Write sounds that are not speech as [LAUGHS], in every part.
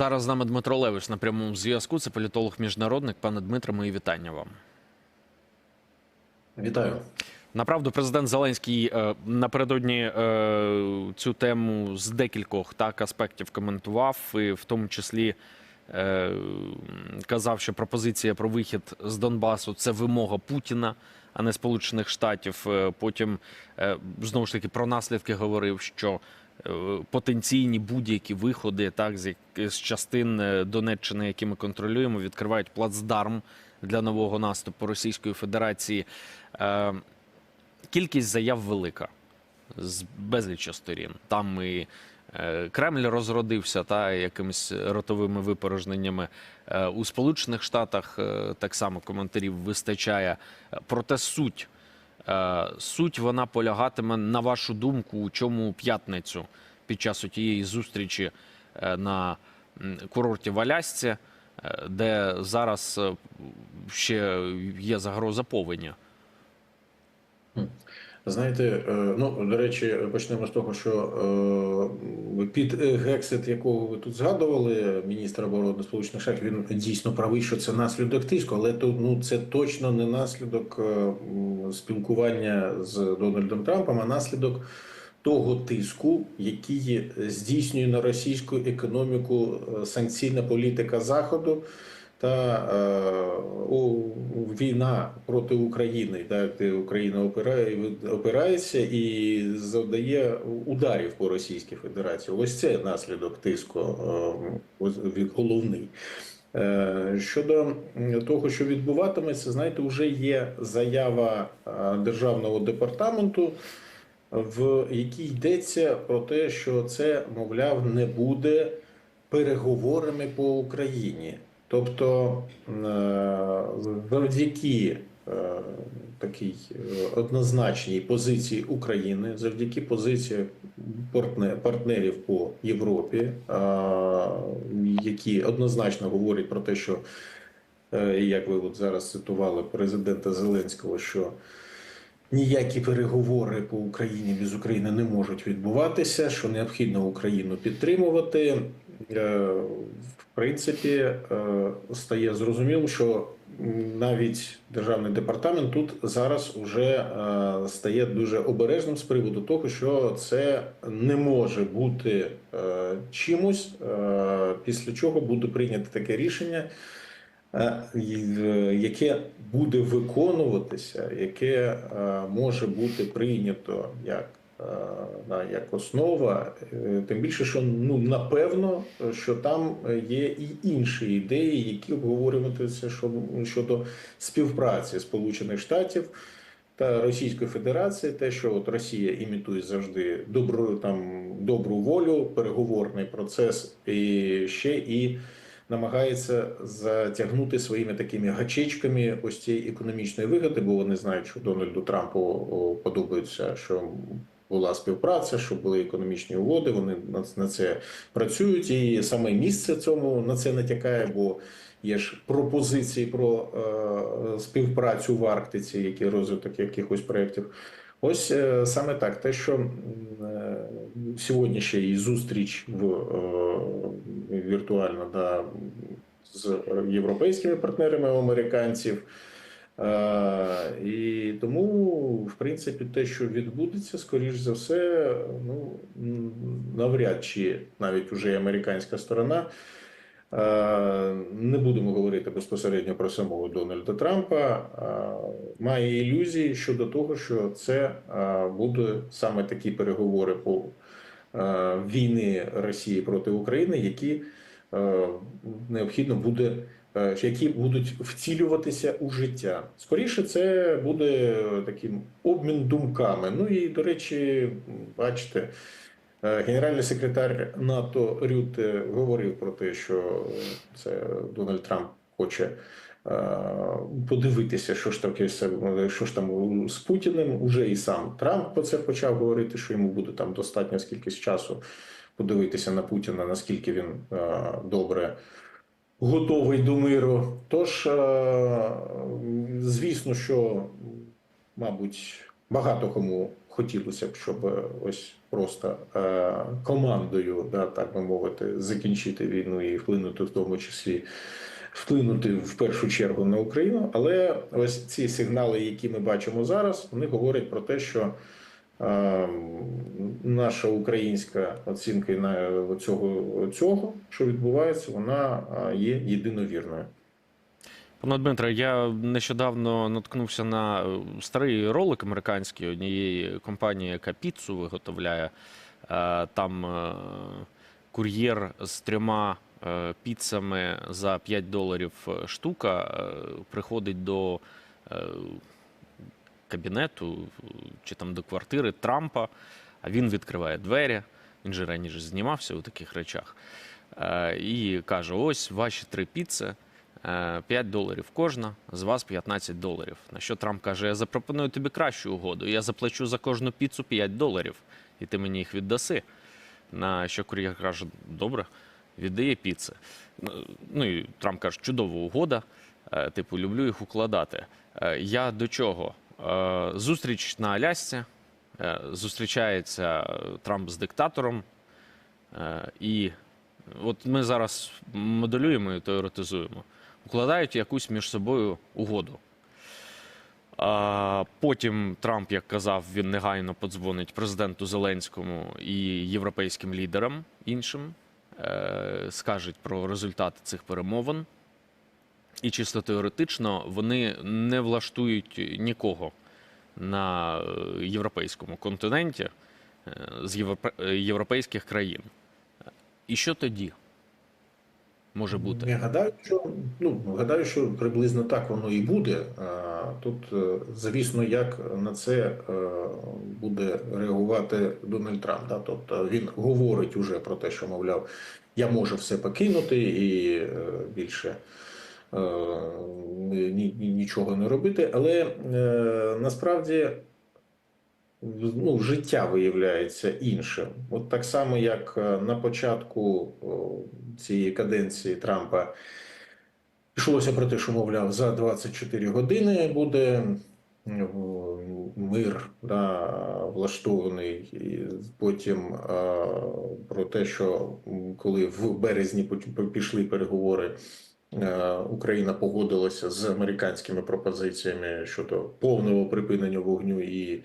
Зараз з нами Дмитро Левиш на прямому зв'язку. Це політолог-міжнародник. Пане Дмитре, мої вітання вам. Вітаю. Направду, президент Зеленський е, напередодні е, цю тему з декількох так аспектів коментував, і в тому числі е, казав, що пропозиція про вихід з Донбасу це вимога Путіна, а не Сполучених Штатів. Потім знову ж таки про наслідки говорив, що потенційні будь-які виходи, так з, з частин е, Донеччини, які ми контролюємо, відкривають плацдарм для нового наступу Російської Федерації. Е, Кількість заяв велика з безлічі сторін. Там і е, Кремль розродився та якимись ротовими випорожненнями. Е, У Сполучених Штатах так само коментарів вистачає. Проте суть. Е, Суть вона полягатиме, на вашу думку, у чому п'ятницю під час тієї зустрічі е, на курорті в Алясці, е, де зараз ще є загроза повені. Знаєте, е, ну до речі, почнемо з того, що е, під е, гексит, якого ви тут згадували, міністр оборони Сполучених Штатів, він дійсно правий, що це наслідок тиску, але то ну це точно не наслідок спілкування з Дональдом Трампом, а наслідок того тиску, який здійснює на російську економіку санкційна політика Заходу. Та е, у, війна проти України, так, де Україна опирає, опирається і завдає ударів по Російській Федерації. Ось це наслідок тиску е, головний. Е, Щодо того, що відбуватиметься, знаєте, вже є заява е, державного департаменту, в якій йдеться про те, що це, мовляв, не буде переговорами по Україні. Тобто е, завдяки е, такій е, однозначній позиції України, завдяки позиції партнерів по Європі, які однозначно говорять про те, що як ви от зараз цитували президента Зеленського, що ніякі переговори по Україні без України не можуть відбуватися, що необхідно Україну підтримувати. Е, В принципі, е, стає зрозуміло, що навіть державний департамент тут зараз уже е, стає дуже обережним з приводу того, що це не може бути чимось, після чого буде прийнято таке рішення. Е, е, яке буде виконуватися, яке е, може бути прийнято як, як основа, тим більше, що ну напевно, що там є і інші ідеї, які обговорюватися щодо співпраці Сполучених Штатів. Та Російської Федерації, те, що от Росія імітує завжди добру там добру волю, переговорний процес, і ще і намагається затягнути своїми такими гачечками ось цієї економічної вигоди, бо вони знають, що Дональду Трампу подобається, що була співпраця, що були економічні угоди. Вони на, це працюють, і саме місце цьому на це натякає, бо є ж пропозиції про е, співпрацю в Арктиці, які розвиток якихось проєктів. Ось е, саме так, те, що е, сьогодні ще і зустріч в е, віртуально да, з європейськими партнерами американців. І тому, в принципі, те, що відбудеться, скоріш за все, ну навряд чи навіть уже американська сторона. Е, Не будемо говорити безпосередньо про самого Дональда Трампа. е, Має ілюзії щодо того, що це е, буде саме такі переговори по війни Росії проти України, які необхідно буде які будуть втілюватися у життя. Скоріше, це буде таким обмін думками. Ну і до речі, бачите. Е, Генеральний секретар НАТО Рюте говорив про те, що це Дональд Трамп хоче е, подивитися, що ж таке що ж там з Путіним. Уже і сам Трамп про це почав говорити, що йому буде там достатньо скількись часу подивитися на Путіна, наскільки він е, добре готовий до миру. Тож, е, звісно, що, мабуть, багато кому хотілося б, щоб е, ось просто е, командою, да, так би мовити, закінчити війну і вплинути в тому числі. Вплинути в першу чергу на Україну, але ось ці сигнали, які ми бачимо зараз, вони говорять про те, що е, наша українська оцінка на цього, цього, що відбувається, вона е, є єдиновірною. Пане Дмитре, я нещодавно наткнувся на е, старий ролик американський однієї компанії, яка піцу виготовляє. Е, Там е, кур'єр з трьома піцами за 5 доларів штука приходить до кабінету чи там до квартири Трампа, а він відкриває двері. Він же раніше знімався у таких речах. І каже: ось ваші три піци. Е, 5 доларів кожна, з вас 15 доларів. На що Трамп каже: Я запропоную тобі кращу угоду. Я заплачу за кожну піцу 5 доларів, і ти мені їх віддаси. На що кур'єр каже: Добре, віддає піци. Ну, Ну і Трамп каже, чудова угода. Е, Типу, люблю їх укладати. Е, Я до чого? Е, Зустріч на Алясці. Е, Зустрічається е, Трамп з диктатором. Е, І от ми зараз моделюємо і теоретизуємо. Укладають якусь між собою угоду. Потім Трамп, як казав, він негайно подзвонить президенту Зеленському і європейським лідерам іншим, е, скажуть про результати цих перемовин. І чисто теоретично вони не влаштують нікого на е, європейському континенті е, з європейських країн. І що тоді може бути? Я гадаю, що ну гадаю, що приблизно так воно і буде. Тут, е, звісно, як на це е, буде реагувати Дональд Трамп. Да? Тобто він говорить уже про те, що мовляв, я можу все покинути і е, більше. ні- ні- Нічого не робити, але е, насправді ну, життя виявляється іншим. От так само, як е, на початку цієї каденції Трампа йшлося про те, що, мовляв, за 24 години буде мир да, влаштований. І потім е, про те, що коли в березні пішли переговори. е, Україна погодилася з американськими пропозиціями щодо повного припинення вогню і Е,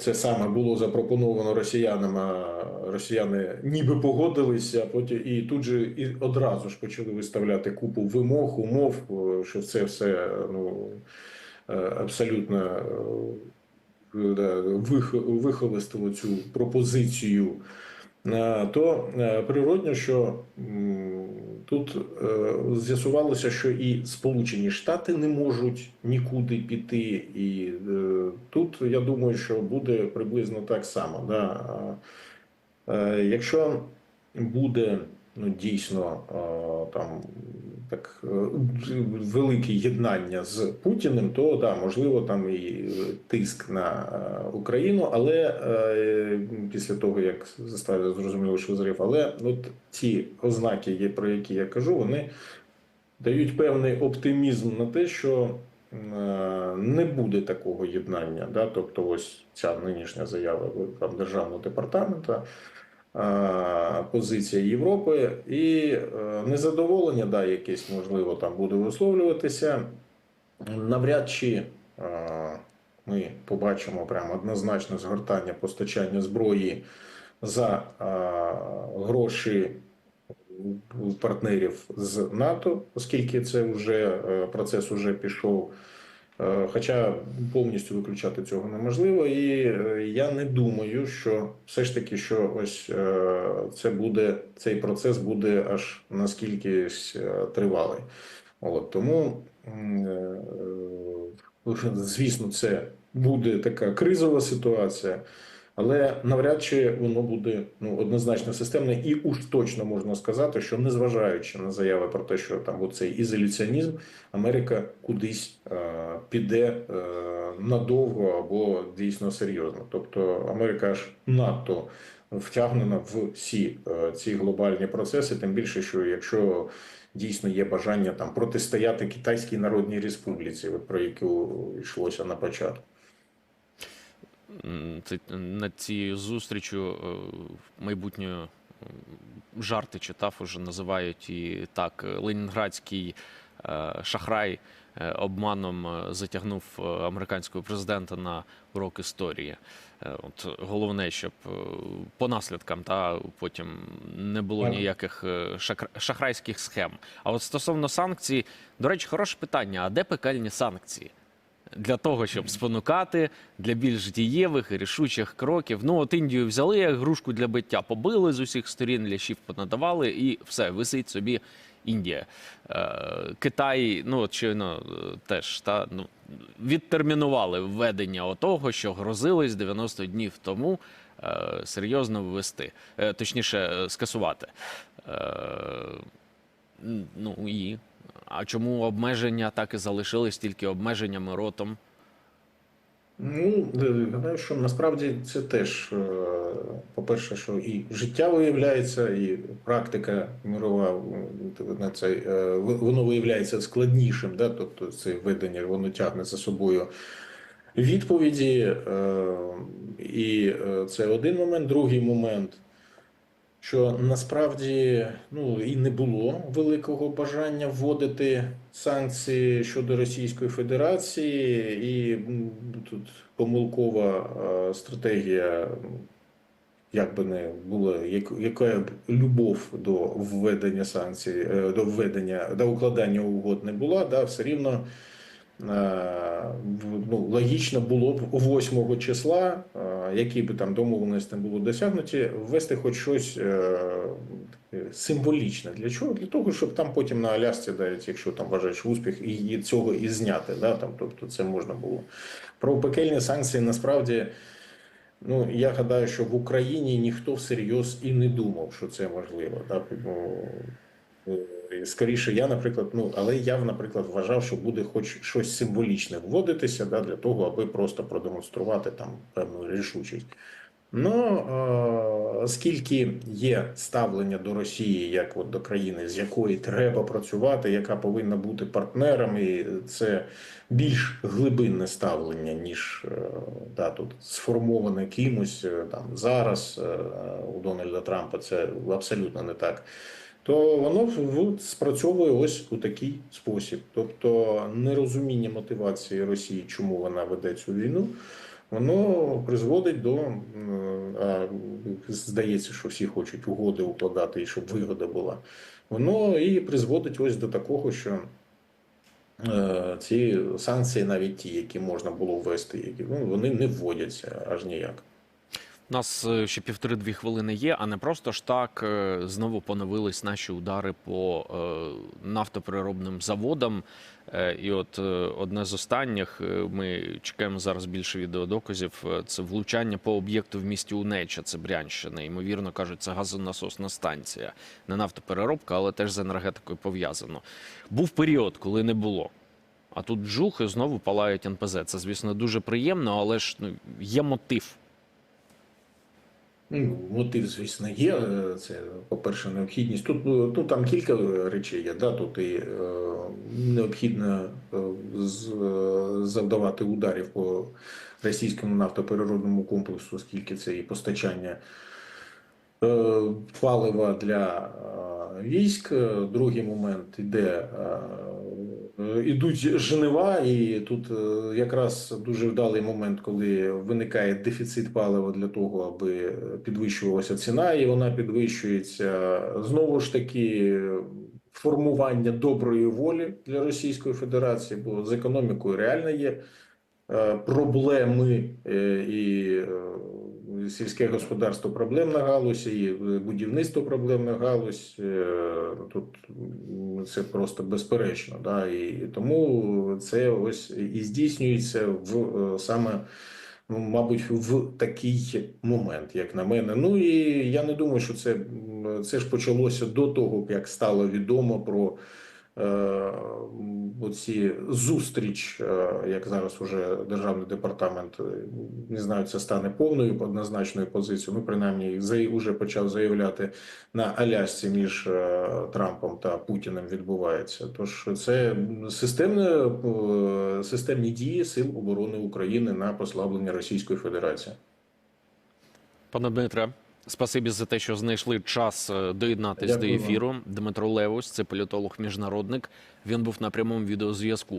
Це саме було запропоновано росіянам. а Росіяни ніби погодилися, а потім і тут же і одразу ж почали виставляти купу вимог, умов, е, що це все ну е, абсолютно е, вихолостило цю пропозицію. Е, То е, природньо, що тут е, з'ясувалося, що і Сполучені Штати не можуть нікуди піти, і е, тут я думаю, що буде приблизно так само. Да? Е, Якщо буде ну, дійсно е, там так е, велике єднання з Путіним, то да, можливо там і тиск на е, Україну, але е, після того як стало зрозуміло, що зрив, але от ці ознаки, про які я кажу, вони дають певний оптимізм на те, що е, не буде такого єднання. Да? Тобто, ось ця нинішня заява там, державного департаменту, е, позиція Європи і е, незадоволення, да, якесь можливо там буде висловлюватися. Навряд чи е, ми побачимо прямо однозначне згортання постачання зброї за е, гроші партнерів з НАТО, оскільки це вже е, процес уже пішов. Е, Хоча повністю виключати цього неможливо, і е, я не думаю, що все ж таки, що ось е, це буде цей процес буде аж наскільки тривалий. От тому, [LAUGHS] звісно, це буде така кризова ситуація. Але навряд чи воно буде ну однозначно системне, і уж точно можна сказати, що незважаючи на заяви про те, що там оцей ізоляціонізм, Америка кудись е, піде е, надовго або дійсно серйозно. Тобто Америка аж надто втягнена в всі е, ці глобальні процеси, тим більше, що якщо дійсно є бажання там протистояти Китайській Народній Республіці, про яку йшлося на початку. М, над цією зустрічю е, майбутньою жарти читав, уже називають і так. е, Ленінградський е, шахрай е, обманом е, затягнув е, американського президента на урок історії. Е, От головне, щоб е, по наслідкам та потім не було ніяких е, шахрайських схем. А от стосовно санкцій, до речі, хороше питання: а де пекельні санкції? Для того, щоб спонукати для більш дієвих і рішучих кроків. Ну, от Індію взяли як грушку для биття, побили з усіх сторін, лящів понадавали, і все, висить собі Індія. Е, Китай, ну щойно е, теж та ну відтермінували введення отого, що грозились 90 днів тому е, серйозно ввести, точніше, скасувати. Ну і а чому обмеження так і залишились тільки обмеженнями ротом? Ну, е, гадаю, що насправді це теж, е, по-перше, що і життя виявляється, і практика мирова е, на це, воно виявляється складнішим, да? тобто це ведення, воно тягне за собою відповіді. І це один момент. Другий момент, що насправді ну, і не було великого бажання вводити санкції щодо Російської Федерації, і тут помилкова е, стратегія. Як би не було, як, яка б любов до введення санкцій, е, до введення, до укладання угод не була, да, все рівно ну, логічно було б 8 числа, е, які би там домовленості не було досягнуті, ввести хоч щось е, символічне. Для чого? Для того, щоб там потім на Алясці, навіть якщо там вважаєш успіх, і цього і зняти. Да, там, тобто це можна було. Про пекельні санкції насправді. Ну, я гадаю, що в Україні ніхто всерйоз і не думав, що це можливо. Так? Скоріше, я, наприклад, ну, але я, наприклад, вважав, що буде хоч щось символічне вводитися да, для того, аби просто продемонструвати там певну рішучість. Ну, оскільки є ставлення до Росії як от до країни, з якої треба працювати, яка повинна бути партнером, і це більш глибинне ставлення, ніж е, да, тут сформоване кимось е, там зараз е, у Дональда Трампа. Це абсолютно не так. То воно спрацьовує ось у такий спосіб. Тобто нерозуміння мотивації Росії, чому вона веде цю війну, воно призводить до здається, що всі хочуть угоди укладати і щоб вигода була. Воно і призводить ось до такого, що е, ці санкції, навіть ті, які можна було ввести, які ну, вони не вводяться аж ніяк. У нас е, ще півтори-дві хвилини є, а не просто ж так е, знову поновились наші удари по е, нафтопереробним заводам. І от одне з останніх, ми чекаємо зараз більше відеодоказів. Це влучання по об'єкту в місті Унеча, це Брянщина. Ймовірно кажуть, це газонасосна станція, не нафтопереробка, але теж з енергетикою пов'язано. Був період, коли не було. А тут жух і знову палають НПЗ. Це, звісно, дуже приємно, але ж ну, є мотив. Ну, мотив, звісно, є. Е, Це, по-перше, необхідність. Тут ну, там кілька речей є. Да? Тут і е, необхідно е, з, завдавати ударів по російському нафтопереробному комплексу, оскільки це і постачання е, палива для е, військ. Другий момент іде. е, Ідуть жнива, і тут е, якраз дуже вдалий момент, коли виникає дефіцит палива для того, аби підвищувалася ціна, і вона підвищується. Знову ж таки, формування доброї волі для Російської Федерації, бо з економікою реально є е, проблеми е, і е, сільське господарство проблемна галузь, і будівництво проблемна галузь. Е, Тут це просто безперечно. Да? І тому це ось і здійснюється в е, саме. Ну, мабуть, в такий момент, як на мене. Ну і я не думаю, що це, це ж почалося до того, як стало відомо про е, оці зустріч, е, як зараз уже державний департамент, е, не знаю, це стане повною однозначною позицією. Ну, принаймні, уже почав заявляти на Алясці між е, Трампом та Путіним відбувається. Тож це системне е, системні дії сил оборони України на послаблення Російської Федерації. Пане Дмитре, спасибі за те, що знайшли час доєднатися доєднатись до ефіру. Дмитро Левось, це політолог-міжнародник. Він був на прямому відеозв'язку.